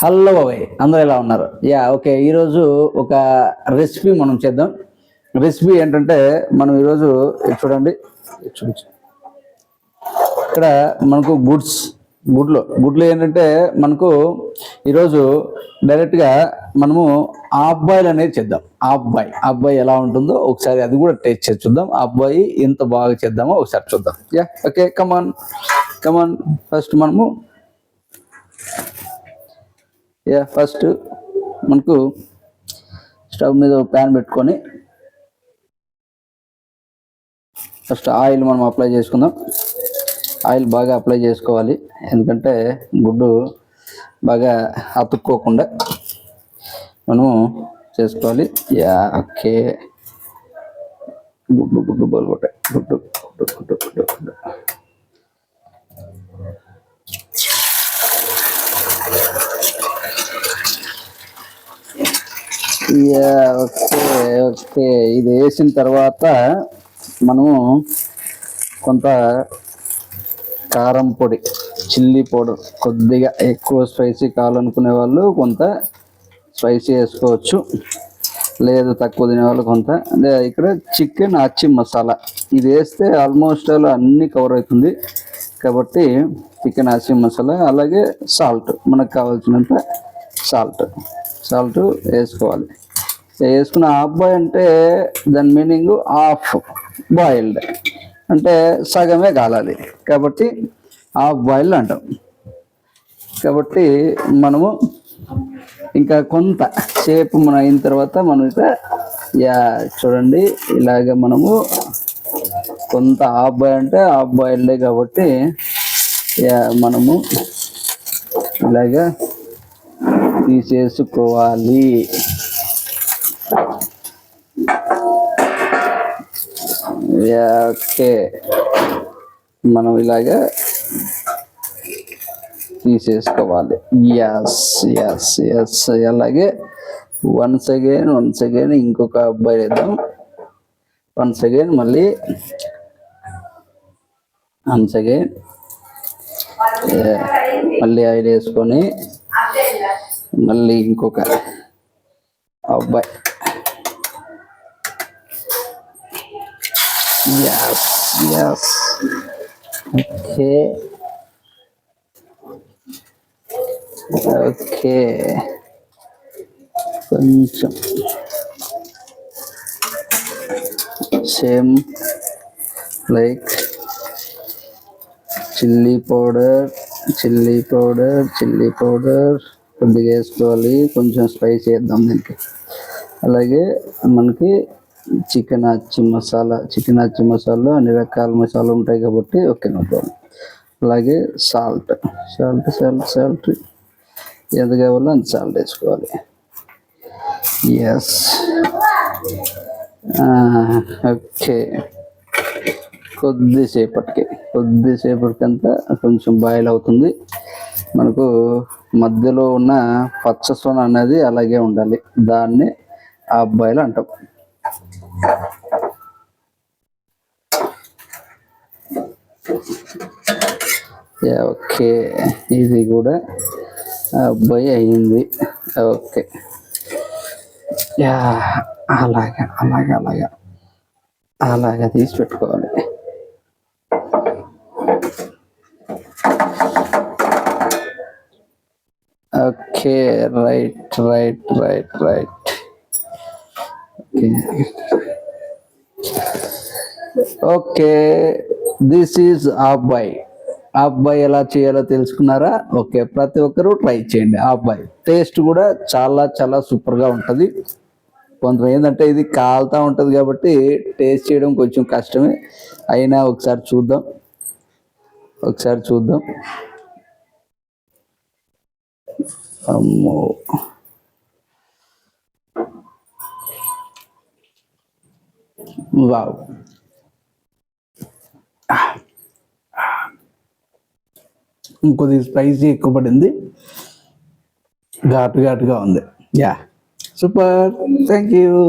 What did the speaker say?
Hello బాబాయ్ అందరూ ఎలా ఉన్నారు? యా ఓకే ఈరోజు ఒక రెసిపీ మనం చేద్దాం. రెసిపీ ఏంటంటే మనం ఈరోజు చూడండి చూపించు. ఇక్కడ మనకు గుడ్స్ గుడ్లు గుడ్లు ఏంటంటే మనకు ఈరోజు డైరెక్ట్గా మనము హాఫ్ బాయిల్ అనేది చేద్దాం. హాఫ్ బాయ్ హాఫ్ బాయ్ ఎలా ఉంటుందో ఒకసారి అది కూడా టేస్ట్ చేసి చూద్దాం. హాఫ్ బాయ్ ఎంత బాగా చేద్దామో ఒకసారి చూద్దాం. Ya okay come on come on first మనము యా ఫస్ట్ మనకు స్టవ్ మీద ప్యాన్ పెట్టుకొని ఫస్ట్ ఆయిల్ మనం అప్లై చేసుకుందాం. ఆయిల్ బాగా అప్లై చేసుకోవాలి. ఎందుకంటే గుడ్డు బాగా అతుక్కోకుండా మనము చేసుకోవాలి. Ya okay. గుడ్డు గుడ్డు బోల్ గుడ్డు గుడ్డు గుడ్డు యా ఓకే ఓకే. ఇది వేసిన తర్వాత మనము కొంత కారం పొడి చిల్లీ పౌడర్ కొద్దిగా ఎక్కువ స్పైసీ కావాలనుకునే వాళ్ళు కొంత స్పైసీ వేసుకోవచ్చు. లేదు తక్కువ తినేవాళ్ళు కొంత. అదే ఇక్కడ చికెన్ అచ్చి మసాలా. ఇది వేస్తే ఆల్మోస్ట్ ఆల్ అన్నీ కవర్ అవుతుంది. కాబట్టి చికెన్ అచ్చి మసాలా అలాగే సాల్ట్. మనకు కావాల్సినంత సాల్ట్. సాల్ట్ వేసుకోవాలి. వేసుకున్న హాఫ్ బాయ్ అంటే దాని మీనింగ్ హాఫ్ బాయిల్డ్. అంటే సగమే కాలాలి కాబట్టి హాఫ్ బాయిల్డ్ అంటాం. కాబట్టి మనము ఇంకా కొంత సేపు మనం అయిన తర్వాత మనం ఇక యా చూడండి ఇలాగ మనము కొంత హాఫ్ బాయ్ అంటే హాఫ్ బాయిల్డే కాబట్టి యా మనము ఇలాగా తీసేసుకోవాలి. ఓకే. మనం ఇలాగా తీసేసుకోవాలి. ఎస్ ఎస్ ఎస్ అలాగే వన్స్ అగైన్ వన్స్ అగైన్ ఇంకొక అబ్బాయి వేద్దాం. వన్స్ అగైన్ మళ్ళీ వన్స్ అగైన్ మళ్ళీ ఆయిల్ వేసుకొని మళ్ళీ ఇంకొక అబ్బాయి. ఎస్ ఎస్ ఓకే ఓకే కొంచెం same like chilli powder chilli powder chilli powder కొద్దిగా వేసుకోవాలి కొంచెం స్పైస్ వేద్దాం దీనికి. అలాగే మనకి చికెన్ అచ్చి మసాలా చికెన్ అచ్చి మసాలా అన్ని రకాల మసాలా ఉంటాయి కాబట్టి ఓకే నో ప్రాబ్లం. అలాగే సాల్ట్ సాల్ట్ సాల్ట్ సాల్ట్. ఎంత కావాలో అంత సాల్ట్ వేసుకోవాలి. ఎస్ ఓకే ah, కొద్దిసేపటికి కొద్దిసేపటికంతా కొంచెం బాయిల్ అవుతుంది. మనకు మధ్యలో ఉన్న పచ్చ సొన అనేది అలాగే ఉండాలి. దాన్ని ఆ అబ్బాయిలు అంటాం. ఓకే. ఇది కూడా అబ్బాయి అయింది. ఓకే. యా అలాగా అలాగా అలాగా. అలాగా తీసి పెట్టుకోవాలి. Okay right right right right. Okay this is అబ్బాయి అబ్బాయి ఎలా చేయాలో తెలుసుకున్నారా? ఓకే ప్రతి ఒక్కరూ ట్రై చేయండి. అబ్బాయి టేస్ట్ కూడా చాలా చాలా సూపర్గా ఉంటుంది. కొంత ఏంటంటే ఇది కాలుతా ఉంటుంది కాబట్టి టేస్ట్ చేయడం కొంచెం కష్టమే. అయినా ఒకసారి చూద్దాం. ఒకసారి చూద్దాం. అమ్మో. వావ్. ఇంకొద్ది స్పైసీ ఎక్కువ పడింది ఘాటు ఘాటుగా ఉంది. యా. సూపర్. Thank you